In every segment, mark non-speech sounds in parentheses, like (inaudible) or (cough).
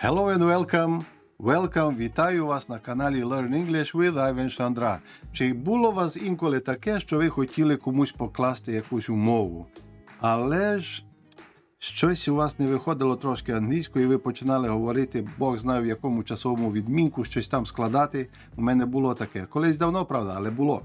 Hello and welcome. Welcome, вітаю вас на каналі Learn English with Ivan Шандра. Чи було вас інколи таке, що ви хотіли комусь покласти якусь умову, але ж щось у вас не виходило трошки англійською, і ви починали говорити, Бог знає в якому часовому відмінку, щось там складати. У мене було таке. Колись давно, правда, але було.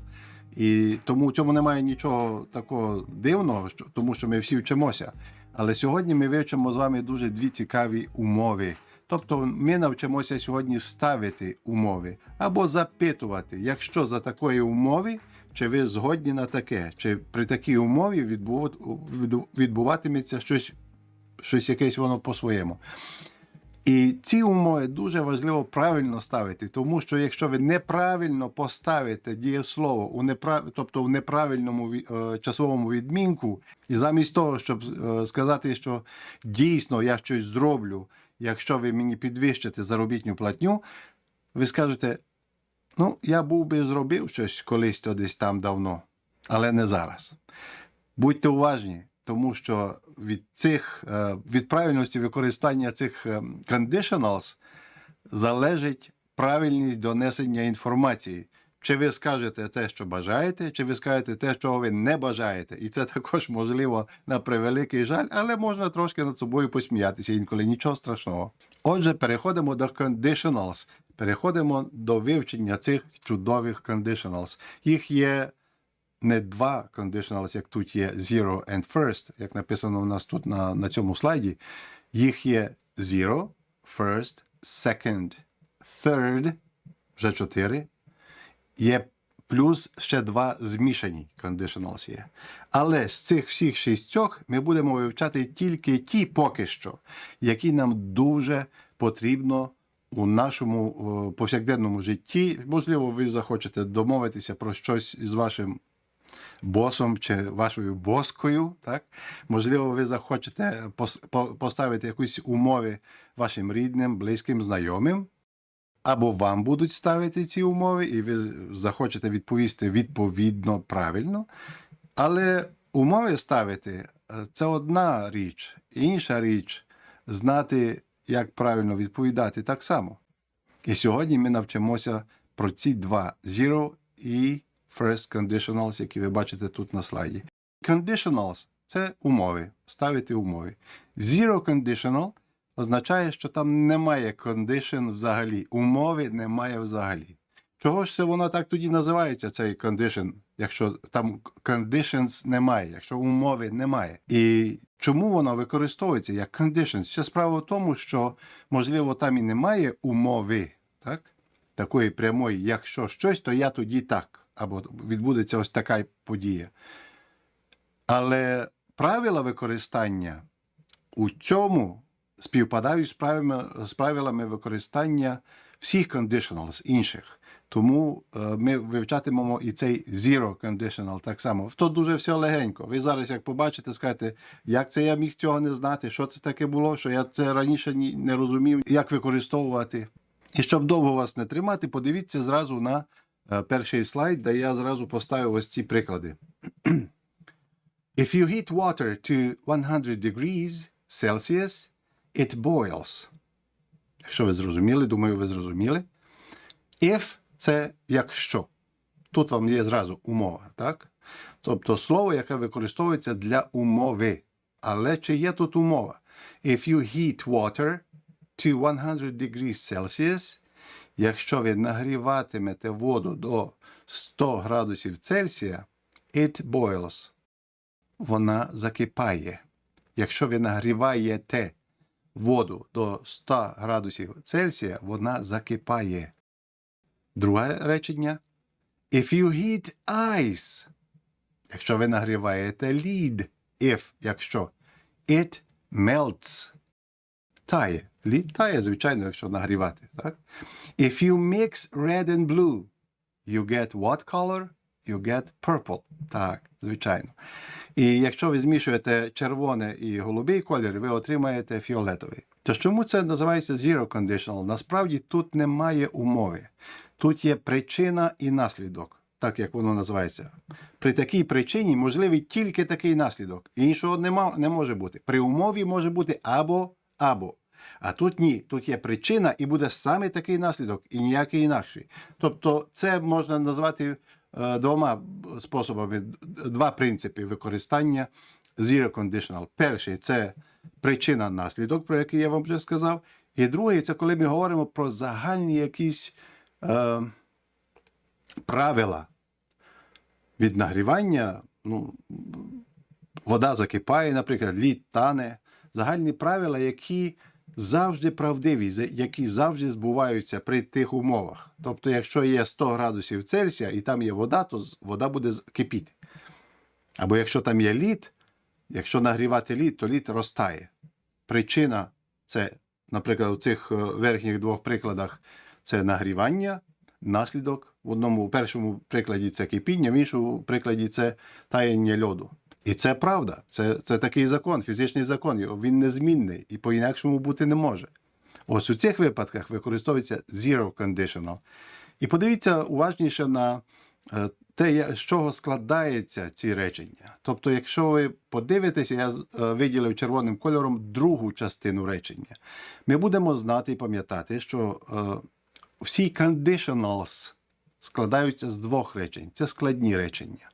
І тому в цьому немає нічого такого дивного, тому що ми всі вчимося. Але сьогодні ми вивчимо з вами дуже дві цікаві умови. Тобто ми навчимося сьогодні ставити умови або запитувати, якщо за такої умови, чи ви згодні на таке, чи при такій умові відбу- відбу- відбуватиметься щось, щось якесь воно по-своєму. І ці умови дуже важливо правильно ставити, тому що якщо ви неправильно поставите дієслово у неправ... тобто в неправильному е, часовому відмінку, і замість того, щоб е, сказати, що дійсно я щось зроблю, якщо ви мені підвищите заробітню платню, ви скажете: ну, я був би зробив щось колись то десь там давно, але не зараз. Будьте уважні, тому що від цих е, від правильності використання цих е, conditionals залежить правильність донесення інформації. Чи ви скажете те, що бажаєте, чи ви скажете те, чого ви не бажаєте. І це (laughs) також можливо на превеликий жаль, але можна трошки над собою посміятися інколи нічого страшного. Отже, переходимо до conditionals. Переходимо до вивчення цих чудових conditionals. Їх є не два conditionals, як тут є zero and first, як написано у нас тут на, на цьому слайді. Їх є zero, first, second, third, вже чотири. Є плюс ще два змішані conditionals є. Але з цих всіх шістьох ми будемо вивчати тільки ті поки що, які нам дуже потрібно у нашому о, повсякденному житті. Можливо, ви захочете домовитися про щось із вашим босом чи вашою боскою. Так? Можливо, ви захочете поставити якісь умови вашим рідним, близьким, знайомим. Або вам будуть ставити ці умови, і ви захочете відповісти відповідно правильно. Але умови ставити е, це одна річ, інша річ знати, як правильно відповідати так само. І сьогодні ми навчимося про ці два zero і first conditionals, які ви бачите тут на слайді. Conditionals це умови, ставити умови. Zero conditional означає, що там немає condition взагалі, умови немає взагалі. Чого ж це воно так тоді називається, цей condition, якщо там conditions немає, якщо умови немає. І чому воно використовується як conditions? Все справа в тому, що, можливо, там і немає умови, так? такої прямої, якщо щось, то я тоді так, або відбудеться ось така подія. Але правила використання у цьому співпадають з правилами, з правилами використання всіх conditionals інших. Тому е, ми вивчатимемо і цей zero conditional так само. То дуже все легенько. Ви зараз, як побачите, скажете, як це я міг цього не знати, що це таке було, що я це раніше не розумів, як використовувати. І щоб довго вас не тримати, подивіться зразу на е, перший слайд, де я зразу поставив ось ці приклади. If you heat water to 100 degrees Celsius, it boils. Якщо ви зрозуміли, думаю, ви зрозуміли. If це якщо. Тут вам є зразу умова, так? Тобто слово, яке використовується для умови. Але чи є тут умова? If you heat water to 100 degrees Celsius, якщо ви нагріватимете воду до 100 градусів Цельсія, it boils. Вона закипає. Якщо ви нагріваєте воду до 100 градусів Цельсія, вона закипає. Друге речення. If you heat ice, якщо ви нагріваєте лід, if, якщо, it melts. Тає. Лід тає, звичайно, якщо нагрівати. Так? If you mix red and blue, you get what color? You get purple. Так, звичайно. І якщо ви змішуєте червоне і голубий колір, ви отримаєте фіолетовий. Тож чому це називається zero conditional? Насправді тут немає умови. Тут є причина і наслідок, так як воно називається. При такій причині можливий тільки такий наслідок. Іншого нема, не може бути. При умові може бути або або. А тут ні, тут є причина і буде саме такий наслідок, і ніякий інакший. Тобто, це можна назвати двома способами, два принципи використання zero conditional. Перший це причина наслідок, про який я вам вже сказав. І другий це коли ми говоримо про загальні якісь е, правила від нагрівання. Ну, вода закипає, наприклад, лід тане. Загальні правила, які завжди правдиві, які завжди збуваються при тих умовах. Тобто, якщо є 100 градусів Цельсія і там є вода, то вода буде кипіти. Або якщо там є лід, якщо нагрівати лід, то лід розтає. Причина це, наприклад, у цих е, верхніх двох прикладах це нагрівання, наслідок. В одному, у першому прикладі це кипіння, в іншому прикладі це таяння льоду. І це правда. Це, це такий закон, фізичний закон. Він незмінний і по-інакшому бути не може. Ось у цих випадках використовується zero conditional. І подивіться уважніше на е, те, з чого складаються ці речення. Тобто, якщо ви подивитеся, я е, виділив червоним кольором другу частину речення. Ми будемо знати і пам'ятати, що е, всі conditionals складаються з двох речень. Це складні речення.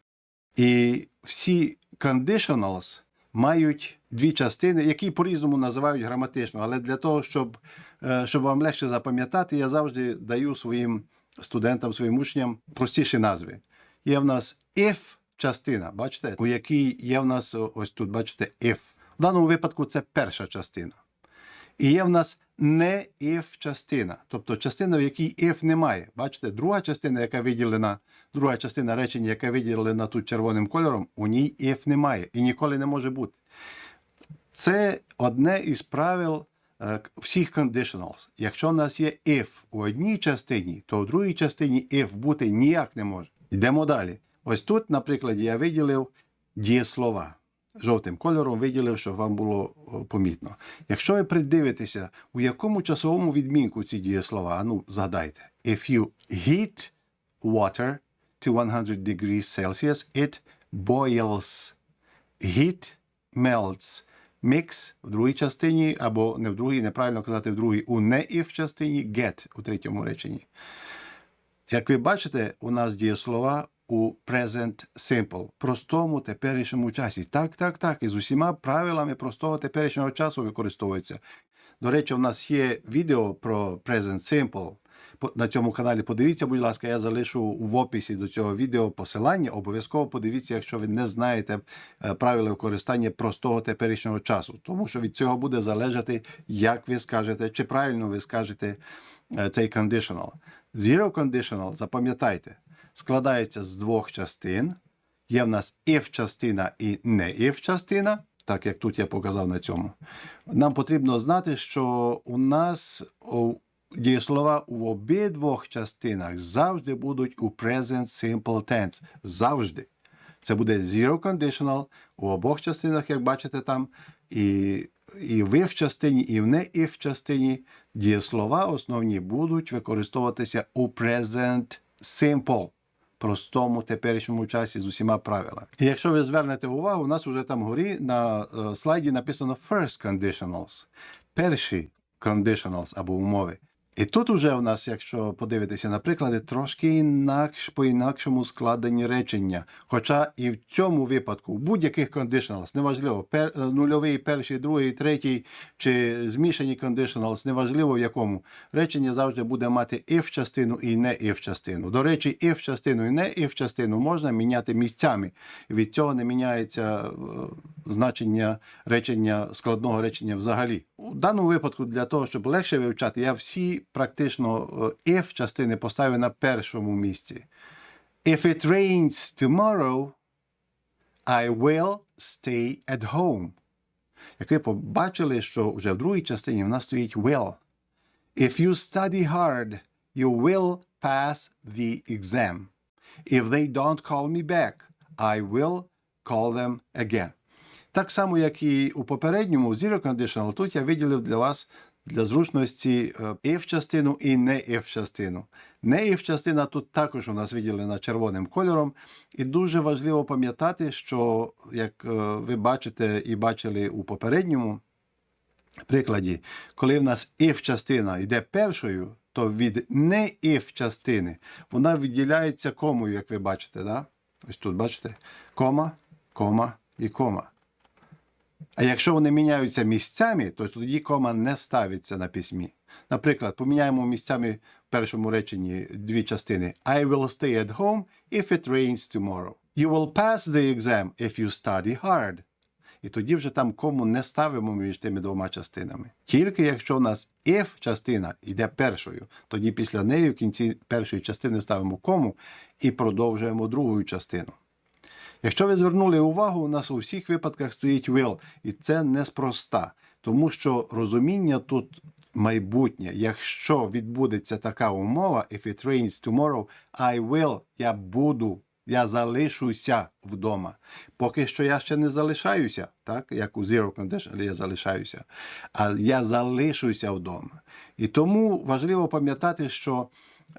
І всі conditionals мають дві частини, які по-різному називають граматично. Але для того, щоб, е, щоб вам легше запам'ятати, я завжди даю своїм студентам, своїм учням простіші назви. Є в нас if частина, бачите, у якій є в нас ось тут, бачите, if. В даному випадку це перша частина. І є в нас не if частина, тобто частина, в якій if немає. Бачите, друга частина, яка виділена, друга частина речення, яка виділена тут червоним кольором, у ній if немає і ніколи не може бути. Це одне із правил е, всіх conditionals. Якщо в нас є if у одній частині, то у другій частині if бути ніяк не може. Йдемо далі. Ось тут, наприклад, я виділив дієслова. Жовтим кольором виділив, щоб вам було помітно. Якщо ви придивитеся, у якому часовому відмінку ці дієслова, ну згадайте, if you heat water to 100 degrees Celsius, it boils. Heat melts. Mix в другій частині, або не в другій, неправильно казати в другій, у не if частині, get у третьому реченні. Як ви бачите, у нас дієслова у present simple, простому теперішньому часі. Так, так, так. І з усіма правилами простого теперішнього часу використовується. До речі, у нас є відео про present simple. На цьому каналі подивіться, будь ласка, я залишу в описі до цього відео посилання. Обов'язково подивіться, якщо ви не знаєте е, правила використання простого теперішнього часу, тому що від цього буде залежати, як ви скажете, чи правильно ви скажете е, цей conditional. Zero conditional, запам'ятайте, складається з двох частин. Є в нас if частина і не if частина, так як тут я показав на цьому. Нам потрібно знати, що у нас дієслова у обидвох частинах завжди будуть у present simple tense. Завжди. Це буде zero conditional у обох частинах, як бачите там. І, і в if частині, і в не if частині дієслова основні будуть використовуватися у present simple. Простому теперішньому часі з усіма правилами. І якщо ви звернете увагу, у нас вже там горі на е, слайді написано first conditionals. Перші conditionals або умови. І тут уже у нас, якщо подивитися на приклади, трошки інакш, по-інакшому складені речення. Хоча і в цьому випадку, в будь-яких conditionals, неважливо, пер, е, нульовий, перший, другий, третій, чи змішані conditionals, неважливо в якому, речення завжди буде мати if частину і не if частину. До речі, if частину і не if частину можна міняти місцями. Від цього не міняється е, значення речення, складного речення взагалі. У даному випадку, для того, щоб легше вивчати, я всі практично е, if частини поставив на першому місці. If it rains tomorrow, I will stay at home. Як ви побачили, що вже в другій частині в нас стоїть will. If you study hard, you will pass the exam. If they don't call me back, I will call them again. Так само, як і у попередньому Zero Conditional, тут я виділив для вас для зручності е, if-частину і не if-частину. Не if-частина тут також у нас виділена червоним кольором. І дуже важливо пам'ятати, що, як е, ви бачите і бачили у попередньому прикладі, коли в нас if частина йде першою, то від не if частини вона відділяється комою, як ви бачите. Да? Ось тут бачите? Кома, кома і кома. А якщо вони міняються місцями, то тоді кома не ставиться на письмі. Наприклад, поміняємо місцями в першому реченні дві частини. I will stay at home if it rains tomorrow. You will pass the exam if you study hard. І тоді вже там кому не ставимо між тими двома частинами. Тільки якщо у нас if частина йде першою, тоді після неї в кінці першої частини ставимо кому і продовжуємо другу частину. Якщо ви звернули увагу, у нас у всіх випадках стоїть will, і це неспроста, тому що розуміння тут майбутнє. Якщо відбудеться така умова, if it rains tomorrow, I will, я буду, я залишуся вдома. Поки що я ще не залишаюся, так, як у zero condition, але я залишаюся, а я залишуся вдома. І тому важливо пам'ятати, що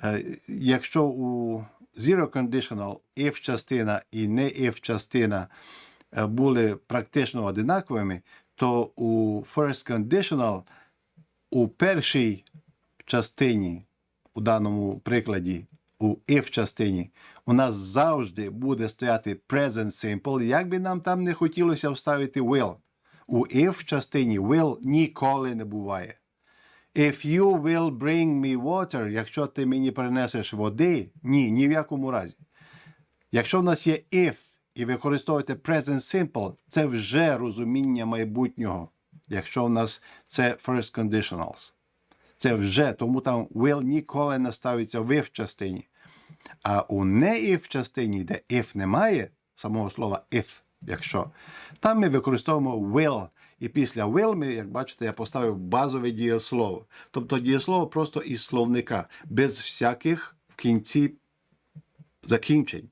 е, якщо у zero conditional if частина і не if частина е, були практично одинаковими, то у first conditional у першій частині, у даному прикладі, у if частині, у нас завжди буде стояти present simple, як би нам там не хотілося вставити will. У if частині will ніколи не буває. If you will bring me water, якщо ти мені принесеш води, ні, ні в якому разі. Якщо в нас є if і використовуєте present simple, це вже розуміння майбутнього. Якщо в нас це first conditionals. Це вже, тому там will ніколи не ставиться в if частині. А у не if частині, де if немає самого слова if, якщо, там ми використовуємо will. І після will ми, як бачите, я поставив базове дієслово. Тобто дієслово просто із словника, без всяких в кінці закінчень.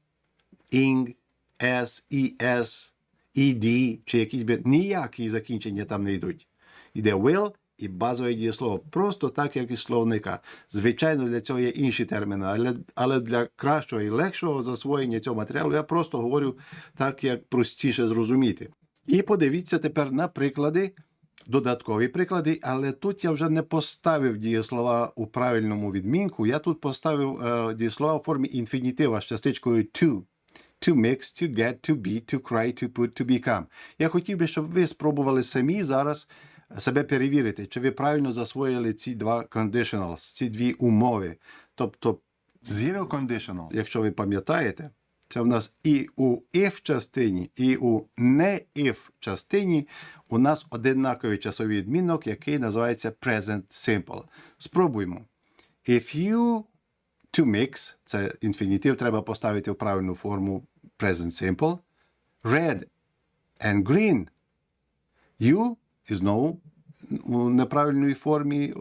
ing, s, es, ed, чи якісь ніякі закінчення там не йдуть. Іде will і базове дієслово. Просто так, як і словника. Звичайно, для цього є інші терміни, але, але для кращого і легшого засвоєння цього матеріалу я просто говорю так, як простіше зрозуміти. І подивіться тепер на приклади, додаткові приклади, але тут я вже не поставив дієслова у правильному відмінку. Я тут поставив е, дієслова у формі інфінітива з частичкою to. To mix, to get, to be, to cry, to put, to become. Я хотів би, щоб ви спробували самі зараз себе перевірити, чи ви правильно засвоїли ці два conditionals, ці дві умови. Тобто zero conditional, якщо ви пам'ятаєте, це в нас і у if частині, і у не if частині у нас одинаковий часовий відмінок, який називається present simple. Спробуємо. If you to mix, це інфінітив, треба поставити в правильну форму present simple. Red and green. You і знову у неправильній формі,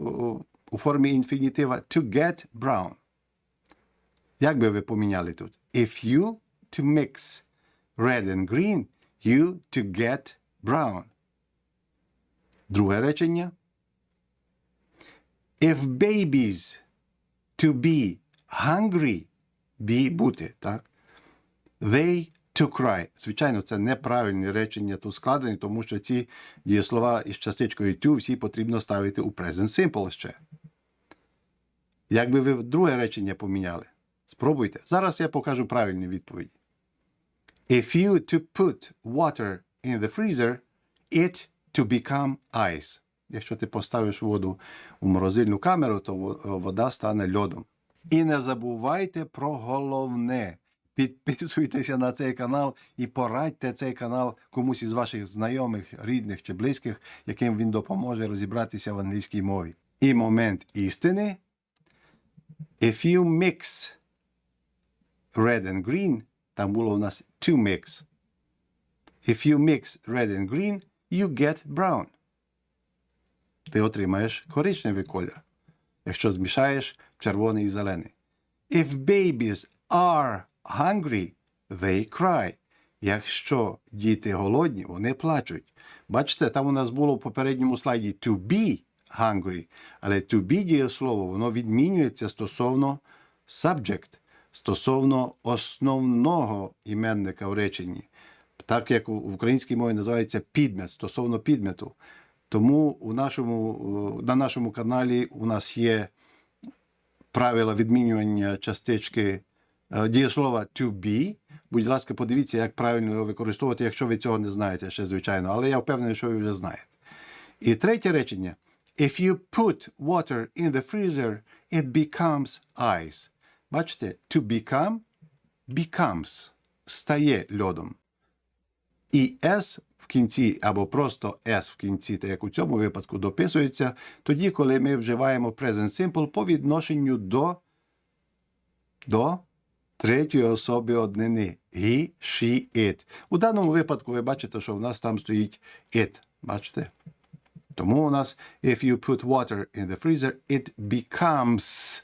у формі інфінітива to get brown. Як би ви поміняли тут? If you to mix red and green, you to get brown. Друге речення. If babies to be hungry, be бути, так? They to cry. Звичайно, це неправильні речення тут складені, тому що ці дієслова із частичкою to всі потрібно ставити у present simple ще. Як би ви друге речення поміняли? Спробуйте. Зараз я покажу правильні відповіді. If you to put water in the freezer, it to become ice. Якщо ти поставиш воду у морозильну камеру, то вода стане льодом. І не забувайте про головне. Підписуйтеся на цей канал і порадьте цей канал комусь із ваших знайомих, рідних чи близьких, яким він допоможе розібратися в англійській мові. І момент істини. If you mix red and green, там було у нас to mix. If you mix red and green, you get brown. Ти отримаєш коричневий колір, якщо змішаєш червоний і зелений. If babies are hungry, they cry. Якщо діти голодні, вони плачуть. Бачите, там у нас було в попередньому слайді to be hungry, але to be дієслово, воно відмінюється стосовно subject, стосовно основного іменника в реченні. Так як в українській мові називається підмет, стосовно підмету. Тому у нашому, е, на нашому каналі у нас є правила відмінювання частички е, дієслова to be. Будь ласка, подивіться, як правильно його використовувати, якщо ви цього не знаєте ще, звичайно, але я впевнений, що ви вже знаєте. І третє речення: If you put water in the freezer, it becomes ice. Бачите, to become becomes стає льодом. І S в кінці або просто S в кінці, так як у цьому випадку дописується, тоді, коли ми вживаємо present simple по відношенню до, до третьої особи однини. He, she, it. У даному випадку ви бачите, що в нас там стоїть it. Бачите? Тому у нас if you put water in the freezer, it becomes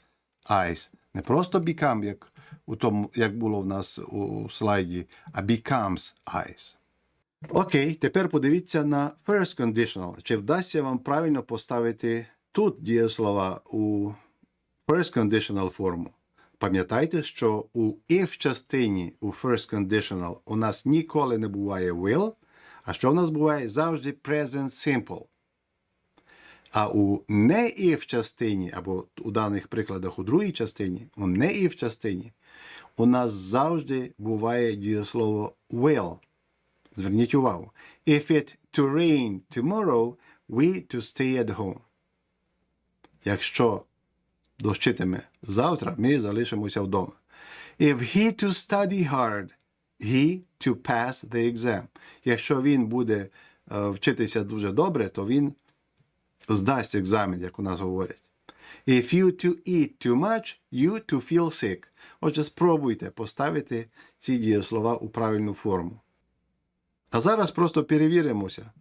ice. Не просто become, як, у тому, як було в нас у слайді, а becomes ice. Окей, тепер подивіться на first conditional. Чи вдасться вам правильно поставити тут дієслова у first conditional форму? Пам'ятайте, що у if частині у first conditional у нас ніколи не буває will, а що в нас буває завжди present simple. А у не if частині, або у даних прикладах у другій частині, у не if частині, у нас завжди буває дієслово will. Зверніть увагу. If it to rain tomorrow, we to stay at home. Якщо дощитиме завтра, ми залишимося вдома. If he to study hard, he to pass the exam. Якщо він буде е, вчитися дуже добре, то він здасть екзамен, як у нас говорять. If you to eat too much, you to feel sick. Отже, спробуйте поставити ці дієслова у правильну форму. А зараз просто перевіримося.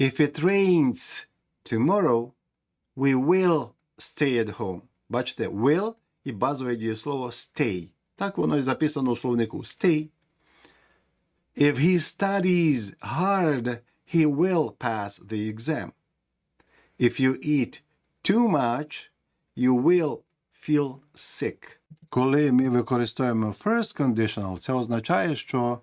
If it rains tomorrow, we will stay at home. Бачите, will і базове дієслово stay. Так воно і записано у словнику stay. If he studies hard, he will pass the exam. If you eat too much, you will feel sick. Коли ми використовуємо first conditional, це означає, що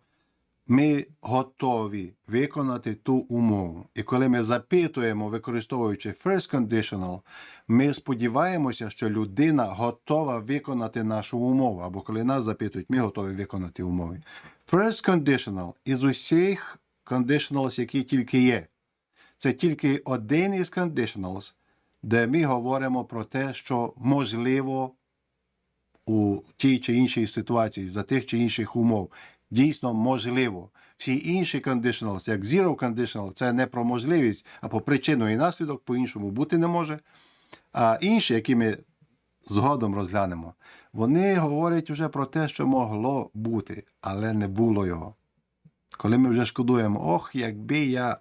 ми готові виконати ту умову. І коли ми запитуємо, використовуючи first conditional, ми сподіваємося, що людина готова виконати нашу умову. Або коли нас запитують, ми готові виконати умови. First conditional із усіх conditionals, які тільки є. Це тільки один із conditionals, де ми говоримо про те, що можливо у тій чи іншій ситуації, за тих чи інших умов. Дійсно можливо. Всі інші conditionals, як zero conditional, це не про можливість, а по причину і наслідок по-іншому бути не може. А інші, які ми згодом розглянемо, вони говорять вже про те, що могло бути, але не було його. Коли ми вже шкодуємо, ох, якби я.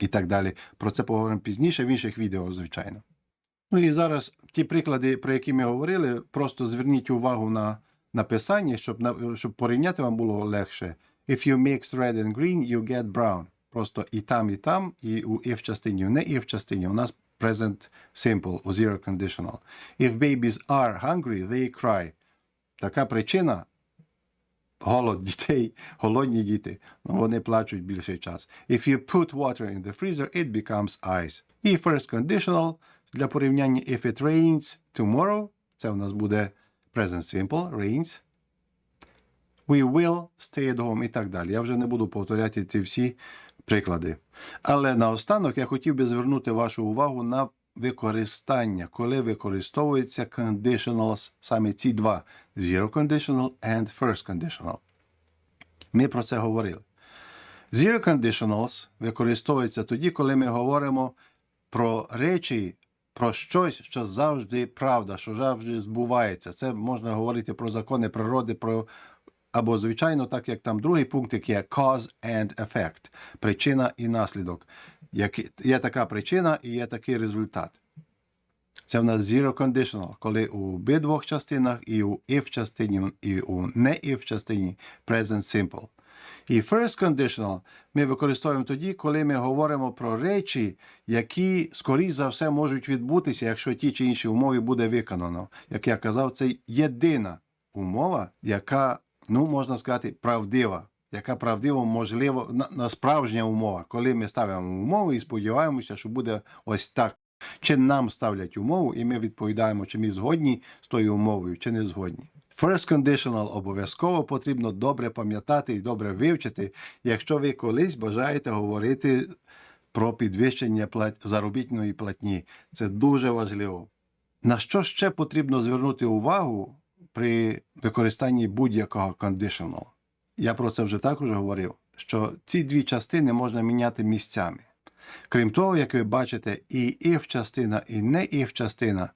І так далі. Про це поговоримо пізніше в інших відео, звичайно. Ну і зараз ті приклади, про які ми говорили, просто зверніть увагу на написання, щоб, щоб порівняти вам було легше. If you mix red and green, you get brown. Просто і там, і там, і у if частині, не if частині. У нас present simple, у zero conditional. If babies are hungry, they cry. Така причина голод дітей, голодні діти, ну, вони плачуть більший час. If you put water in the freezer, it becomes ice. І first conditional для порівняння if it rains tomorrow, це у нас буде present simple, rains. We will stay at home і так далі. Я вже не буду повторяти ці всі приклади. Але наостанок я хотів би звернути вашу увагу на використання, коли використовуються conditionals, саме ці два: zero conditional and first conditional. Ми про це говорили. Zero conditionals використовуються тоді, коли ми говоримо про речі, про щось, що завжди правда, що завжди збувається. Це можна говорити про закони природи, про або, звичайно, так як там другий пункт є cause and effect, причина і наслідок. Є така причина і є такий результат. Це в нас zero conditional, коли у обидвох частинах, і у if частині, і у не if частині present simple. І first conditional ми використовуємо тоді, коли ми говоримо про речі, які, скоріш за все, можуть відбутися, якщо ті чи інші умови буде виконано. Як я казав, це єдина умова, яка, ну, можна сказати, правдива. яка правдиво можливо на, на справжня умова, коли ми ставимо умову і сподіваємося, що буде ось так. Чи нам ставлять умову, і ми відповідаємо, чи ми згодні з тою умовою, чи не згодні. First conditional обов'язково потрібно добре пам'ятати і добре вивчити, якщо ви колись бажаєте говорити про підвищення заробітної платні. Це дуже важливо. На що ще потрібно звернути увагу при використанні будь-якого conditional? Я про це вже також говорив, що ці дві частини можна міняти місцями. Крім того, як ви бачите, і if частина, і не if частина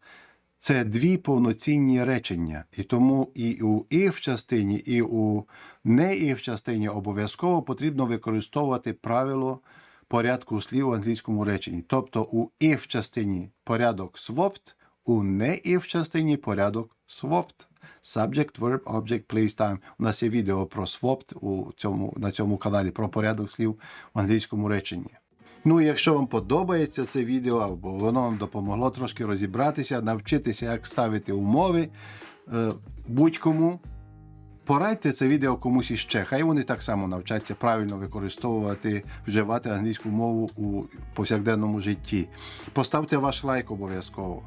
це дві повноцінні речення. І тому і у if частині, і у не if частині обов'язково потрібно використовувати правило порядку слів в англійському реченні. Тобто у if частині порядок swapped, у не if частині порядок swapped. Subject, verb, object, place, time. У нас є відео про swapped у цьому, на цьому каналі, про порядок слів в англійському реченні. Ну, і якщо вам подобається це відео, або воно вам допомогло трошки розібратися, навчитися, як ставити умови е, будь-кому, порадьте це відео комусь іще. Хай вони так само навчаться правильно використовувати, вживати англійську мову у повсякденному житті. Поставте ваш лайк обов'язково.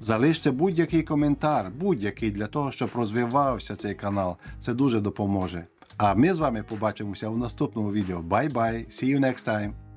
Залиште будь-який коментар, будь-який для того, щоб розвивався цей канал. Це дуже допоможе. А ми з вами побачимося у наступному відео. Bye-bye. See you next time.